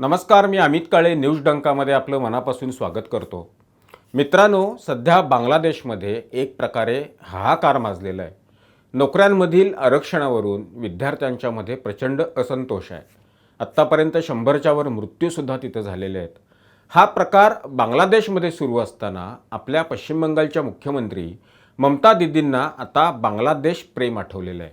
नमस्कार मी अमित काळे न्यूज डंकामध्ये आपलं मनापासून स्वागत करतो. मित्रांनो सध्या बांगलादेशमध्ये एक प्रकारे हाहाकार माजलेला आहे. नोकऱ्यांमधील आरक्षणावरून विद्यार्थ्यांच्यामध्ये प्रचंड असंतोष आहे. आत्तापर्यंत शंभरच्या वर मृत्यूसुद्धा तिथं झालेले आहेत. हा प्रकार बांगलादेशमध्ये सुरू असताना आपल्या पश्चिम बंगालच्या मुख्यमंत्री ममता दिदींना आता बांगलादेश प्रेम आठवलेलं आहे.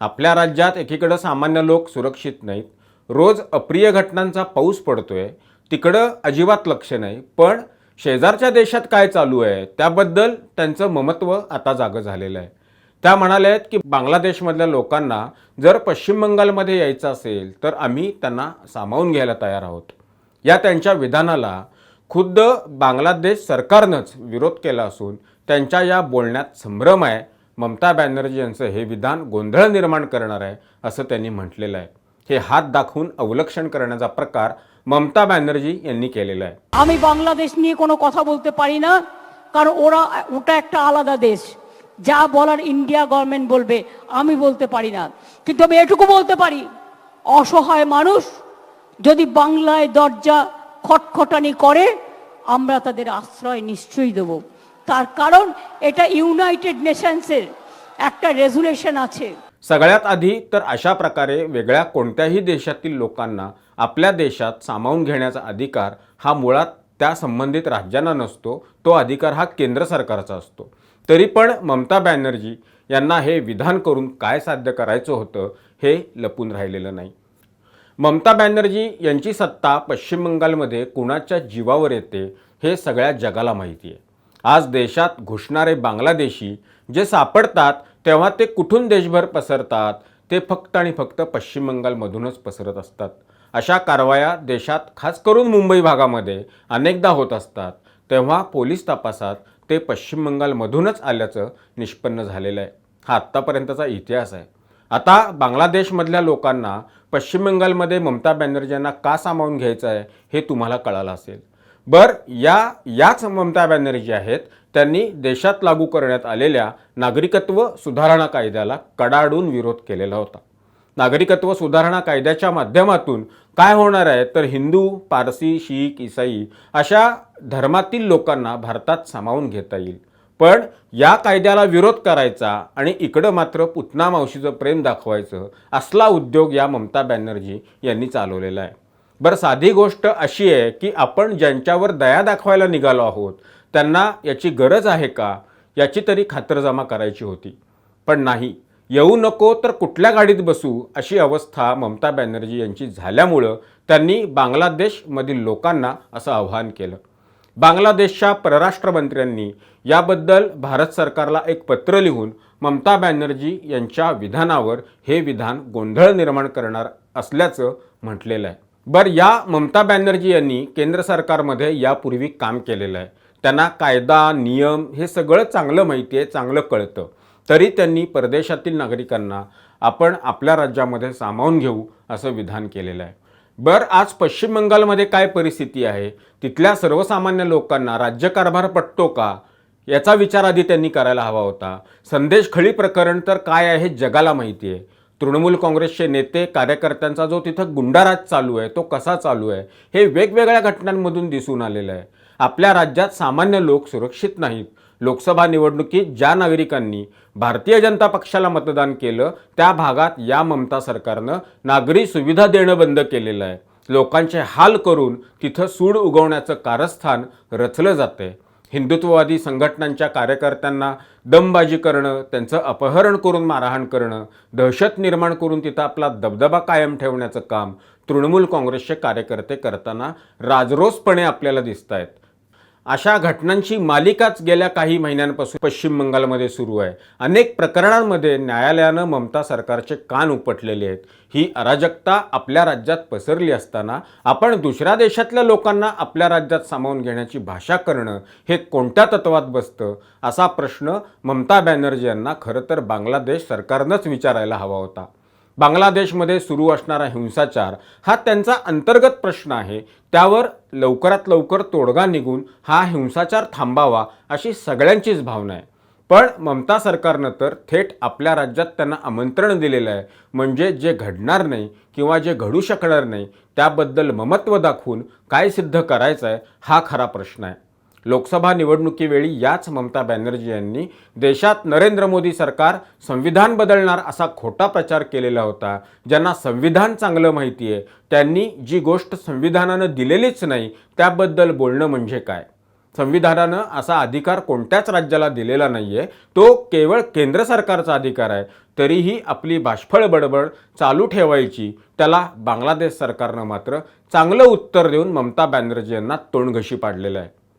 आपल्या राज्यात एकीकडं सामान्य लोक सुरक्षित नाहीत रोज अप्रिय घटनांचा पाऊस पडतोय तिकडं अजिबात लक्ष नाही पण शेजारच्या देशात काय चालू आहे त्याबद्दल त्यांचं ममत्व आता जागं झालेलं आहे. त्या म्हणाल्या आहेत की बांगलादेशमधल्या लोकांना जर पश्चिम बंगालमध्ये यायचं असेल तर आम्ही त्यांना सामावून घ्यायला तयार आहोत. या त्यांच्या विधानाला खुद्द बांगलादेश सरकारनंच विरोध केला असून त्यांच्या या बोलण्यात संभ्रम आहे. ममता बॅनर्जी यांचं हे विधान गोंधळ निर्माण करणार आहे असं त्यांनी म्हटलेलं आहे. हे हात दाखवून अवलक्षण करण्याचा प्रकार মমতা ব্যানার্জি यांनी केलेला आहे আমি বাংলাদেশ নিয়ে কোনো কথা বলতে পারি না কারণ ওরা ওটা একটা আলাদা দেশ যা বলার ইন্ডিয়া গভর্নমেন্ট বলবে আমি বলতে পারি না কিন্তু আমি এটুকু বলতে পারি অসহায় মানুষ যদি বাংলায় দরজা খটখটানি করে আমরা তাদের আশ্রয় নিশ্চয়ই দেব তার কারণ এটা ইউনাইটেড নেশনসের একটা রেজুলেশন আছে सगळ्यात आधी तर अशा प्रकारे वेगळ्या कोणत्याही देशातील लोकांना आपल्या देशात सामावून घेण्याचा अधिकार हा मुळात त्या संबंधित राज्यांना नसतो तो अधिकार हा केंद्र सरकारचा असतो. तरी पण ममता बॅनर्जी यांना हे विधान करून काय साध्य करायचं होतं हे लपून राहिलेलं नाही. ममता बॅनर्जी यांची सत्ता पश्चिम बंगालमध्ये कुणाच्या जीवावर येते हे सगळ्या जगाला माहिती आहे. आज देशात घुसणारे बांगलादेशी जे सापडतात तेव्हा ते कुठून देशभर पसरतात? ते फक्त आणि फक्त पश्चिम बंगालमधूनच पसरत असतात. अशा कारवाया देशात खास करून मुंबई भागामध्ये अनेकदा होत असतात. तेव्हा पोलीस तपासात ते पश्चिम बंगालमधूनच आल्याचं निष्पन्न झालेलं आहे. हा आत्तापर्यंतचा इतिहास आहे. आता बांगलादेशमधल्या लोकांना पश्चिम बंगालमध्ये ममता बॅनर्जी यांना का सामावून घ्यायचं आहे हे तुम्हाला कळालं असेल. बर या याच ममता बॅनर्जी आहेत त्यांनी देशात लागू करण्यात आलेल्या नागरिकत्व सुधारणा कायद्याला कडाडून विरोध केलेला होता. नागरिकत्व सुधारणा कायद्याच्या माध्यमातून काय होणार आहे? तर हिंदू पारसी शीख इसाई अशा धर्मातील लोकांना भारतात सामावून घेता येईल. पण या कायद्याला विरोध करायचा आणि इकडं मात्र पुतना मावशीचं प्रेम दाखवायचं असला उद्योग या ममता बॅनर्जी यांनी चालवलेला आहे. बरं साधी गोष्ट अशी आहे की आपण ज्यांच्यावर दया दाखवायला निघालो आहोत त्यांना याची गरज आहे का? याची तरी खातरजमा करायची होती. पण नाही. येऊ नको तर कुठल्या गाडीत बसू अशी अवस्था ममता बॅनर्जी यांची झाल्यामुळं त्यांनी बांगलादेशमधील लोकांना असं आव्हान केलं. बांगलादेशच्या परराष्ट्र मंत्र्यांनी याबद्दल भारत सरकारला एक पत्र लिहून ममता बॅनर्जी यांच्या विधानावर हे विधान गोंधळ निर्माण करणार असल्याचं म्हटलेलं आहे. बरं या ममता बॅनर्जी यांनी केंद्र सरकारमध्ये यापूर्वी काम केलेलं आहे. त्यांना कायदा नियम हे सगळं चांगलं माहिती आहे चांगलं कळतं. तरी त्यांनी परदेशातील नागरिकांना आपण आपल्या राज्यामध्ये सामावून घेऊ असं विधान केलेलं आहे. बर आज पश्चिम बंगालमध्ये काय परिस्थिती आहे? तिथल्या सर्वसामान्य लोकांना राज्यकारभार पटतो का? याचा विचार आधी त्यांनी करायला हवा होता. संदेश खळी प्रकरण तर काय आहे जगाला माहिती आहे. तृणमूल काँग्रेसचे नेते कार्यकर्त्यांचा जो तिथं गुंडाराज चालू आहे तो कसा चालू आहे हे वेगवेगळ्या घटनांमधून दिसून आलेलं आहे. आपल्या राज्यात सामान्य लोक सुरक्षित नाहीत. लोकसभा निवडणुकीत ज्या नागरिकांनी भारतीय जनता पक्षाला मतदान केलं त्या भागात या ममता सरकारनं नागरी सुविधा देणं बंद केलेलं आहे. लोकांचे हाल करून तिथं सूड उगवण्याचं कारस्थान रचलं जातंय. हिंदुत्ववादी संघटनांच्या कार्यकर्त्यांना दमबाजी करणं त्यांचं अपहरण करून मारहाण करणं दहशत निर्माण करून तिथं आपला दबदबा कायम ठेवण्याचं काम तृणमूल काँग्रेसचे कार्यकर्ते करताना राजरोसपणे आपल्याला दिसत आहेत अशा घटनांची मालिकाच गेल्या काही महिन्यांपासून पश्चिम बंगालमध्ये सुरू आहे. अनेक प्रकरणांमध्ये न्यायालयानं ममता सरकारचे कान उपटलेले आहेत. ही अराजकता आपल्या राज्यात पसरली असताना आपण दुसऱ्या देशातल्या लोकांना आपल्या राज्यात सामावून घेण्याची भाषा करणं हे कोणत्या तत्वात बसतं? असा प्रश्न ममता बॅनर्जी यांना खरं तर बांगलादेश सरकारनंच विचारायला हवा होता. बांगलादेशमध्ये सुरू असणारा हिंसाचार हा त्यांचा अंतर्गत प्रश्न आहे. त्यावर लवकरात लवकर तोडगा निघून हा हिंसाचार थांबावा अशी सगळ्यांचीच भावना आहे. पण ममता सरकारनं तर थेट आपल्या राज्यात त्यांना आमंत्रण दिलेलं आहे. म्हणजे जे घडणार नाही किंवा जे घडू शकणार नाही त्याबद्दल ममत्व दाखवून काय सिद्ध करायचं आहे हा खरा प्रश्न आहे. लोकसभा निवडणुकीवेळी याच ममता बॅनर्जी यांनी देशात नरेंद्र मोदी सरकार संविधान बदलणार असा खोटा प्रचार केलेला होता ज्यांना संविधान चांगलं माहिती आहे त्यांनी जी गोष्ट संविधानानं दिलेलीच नाही त्याबद्दल बोलणं म्हणजे काय? संविधानानं असा अधिकार कोणत्याच राज्याला दिलेला नाही आहे तो केवळ केंद्र सरकारचा अधिकार आहे तरीही आपली बाष्फळ बडबड चालू ठेवायची त्याला बांगलादेश सरकारनं मात्र चांगलं उत्तर देऊन ममता बॅनर्जी यांना तोंडघशी पाडलेलं आहे.